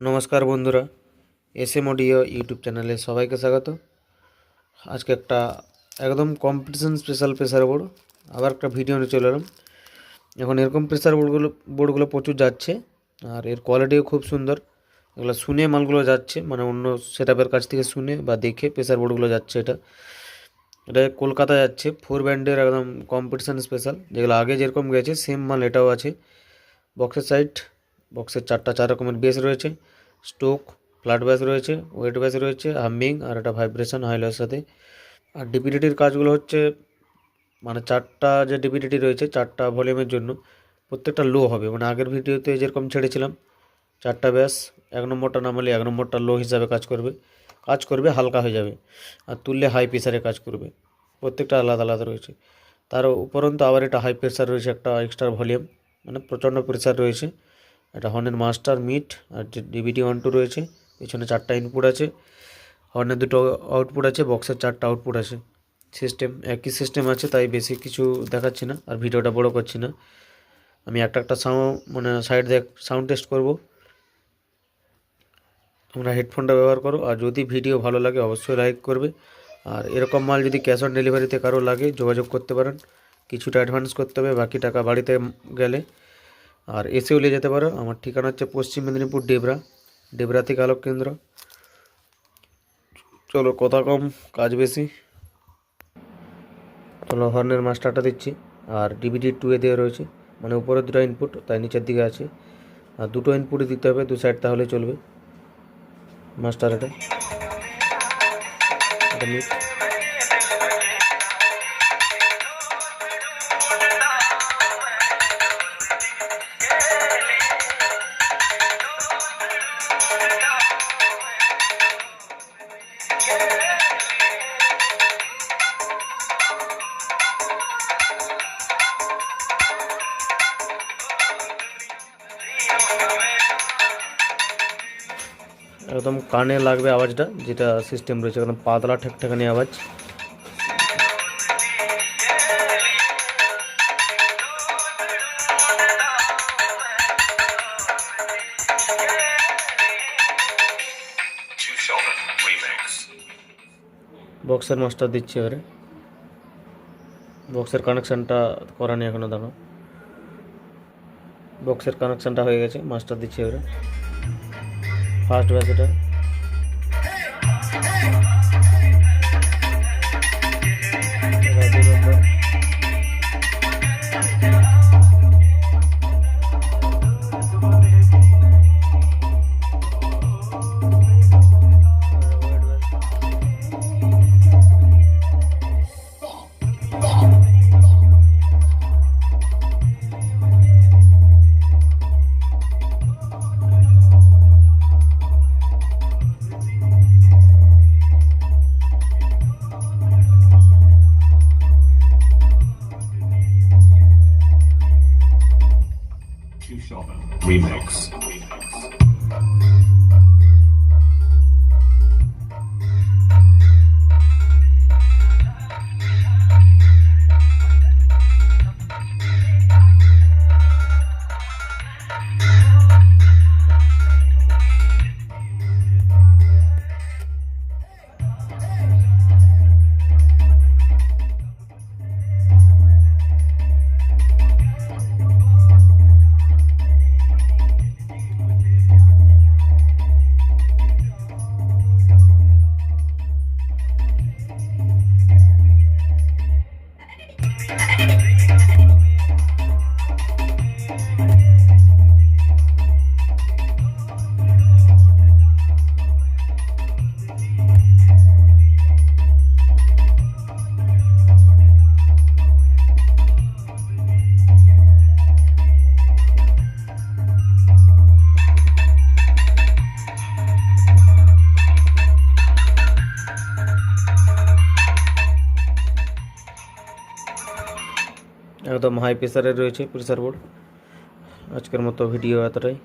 নমস্কার বন্ধুরা S M audio YouTube চ্যানেলে সবাইকে স্বাগত। আজকে একটা একদম কম্পিটিশন স্পেশাল প্রেসার বোর্ড আবার একটা ভিডিও নিয়ে চলে এলাম। এখন এরকম প্রেসার বোর্ডগুলো বোর্ডগুলো প্রচুর যাচ্ছে, আর এর কোয়ালিটিও খুব সুন্দর। এগুলো শুনে মালগুলো যাচ্ছে মানে অন্য সেটআপের কাছ থেকে শুনে বা দেখে প্রেসার বোর্ডগুলো যাচ্ছে এটা। এটা কলকাতা যাচ্ছে ফোর ব্যান্ডের একদম কম্পিটিশন স্পেশাল যেগুলো আগে যেরকম গেছে সেম মাল এটাও আছে। বক্সের সাইড বক্সের চারটা চার রকমের বেস রয়েছে। স্টোক ফ্ল্যাট ব্যাস রয়েছে ওয়েট ব্যাস রয়েছে হামিং আর একটা ভাইব্রেশন হাইলোর সাথে। আর ডিপিডিটির কাজগুলো হচ্ছে মানে চারটা যে ডিপিডিটি রয়েছে, চারটা ভলিউমের জন্য প্রত্যেকটা লো হবে। মানে আগের ভিডিওতে যেরকম ছেড়েছিলাম, চারটা ব্যাস এক নম্বরটা নামালে এক নম্বরটা লো হিসাবে কাজ করবে। কাজ করবে, হালকা হয়ে যাবে আর তুললে হাই প্রেসারে কাজ করবে। প্রত্যেকটা আলাদা আলাদা রয়েছে। তার উপরন্তু আবার এটা হাই প্রেসার রয়েছে, একটা এক্সট্রা ভলিউম মানে প্রচণ্ড প্রেসার রয়েছে। এটা হর্নের মাস্টার মিট, আর ডিবিটি ওয়ান টু রয়েছে, পেছনে চারটা ইনপুট আছে। হর্নের দুটো আউটপুট আছে, বক্সের চারটা আউটপুট আছে। সিস্টেম, একই সিস্টেম আছে, তাই বেশি কিছু দেখাচ্ছি না, আর ভিডিওটা বড় করছি না। আমি একটা একটা সাউন্ড মানে সাইড দেখ সাউন্ড টেস্ট করব। তোমরা হেডফোনটা ব্যবহার করো, আর যদি ভিডিও ভালো লাগে, অবশ্যই লাইক করবে। আর এরকম মাল যদি ক্যাশ অন ডেলিভারিতে কারও লাগে, যোগাযোগ করতে পারেন। কিছুটা অ্যাডভান্স করতে হবে, বাকি টাকা বাড়িতে গেলে। আর এসেও নিয়ে যেতে পারো। আমার ঠিকানা হচ্ছে পশ্চিম মেদিনীপুর ডেবরা ডেবরা থেকে আলোক কেন্দ্র। চলো কথা কম, কাজ বেশি। চলো হর্নের মাস্টারটা দিচ্ছি। আর ডিভিডি টু এ দেওয়া রয়েছে। মানে উপরে দুটো ইনপুট তাই নিচের দিকে আছে। আর দুটো ইনপুটই দিতে হবে, দু সাইড তাহলে চলবে। মাস্টার এটা। এটা মিট একদম কানে লাগবে আওয়াজটা, যেটা সিস্টেম রয়েছে, একদম পাতলা ঠেকঠেকানি আওয়াজ. বক্সের মাস্টার দিচ্ছি এবারে। বক্সের কানেকশানটা করা নেই এখনও দেখো বক্সের কানেকশানটা হয়ে গেছে মাস্টার দিচ্ছি এবারে। First batch Remix. Remix. একদম হাই প্রেসারের রয়েছে প্রেসার বোর্ড আজকের মতো ভিডিও এতটাই।